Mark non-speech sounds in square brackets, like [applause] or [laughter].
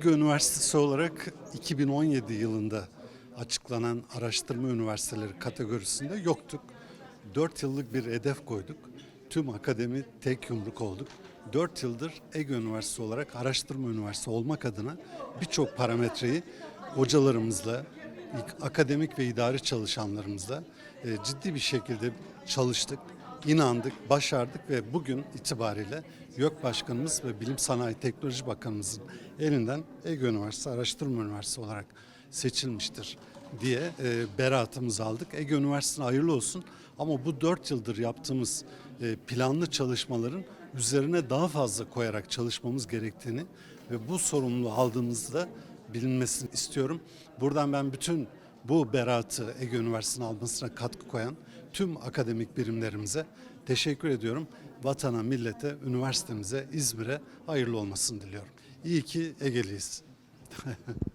Ege Üniversitesi olarak 2017 yılında açıklanan araştırma üniversiteleri kategorisinde yoktuk. 4 yıllık bir hedef koyduk. Tüm akademi tek yumruk olduk. 4 yıldır Ege Üniversitesi olarak araştırma üniversitesi olmak adına birçok parametreyi hocalarımızla, akademik ve idari çalışanlarımızla e, ciddi bir şekilde çalıştık, inandık, başardık ve bugün itibariyle YÖK Başkanımız ve Bilim Sanayi Teknoloji Bakanımızın elinden Ege Üniversitesi Araştırma Üniversitesi olarak seçilmiştir diye e, beraatımızı aldık. Ege Üniversitesi'ne hayırlı olsun ama bu dört yıldır yaptığımız e, planlı çalışmaların üzerine daha fazla koyarak çalışmamız gerektiğini ve bu sorumluluğu aldığımızda bilinmesini istiyorum. Buradan ben bütün bu beraatı Ege Üniversitesi'nin almasına katkı koyan tüm akademik birimlerimize teşekkür ediyorum. Vatana, millete, üniversitemize, İzmir'e hayırlı olmasını diliyorum. İyi ki Ege'liyiz. [laughs]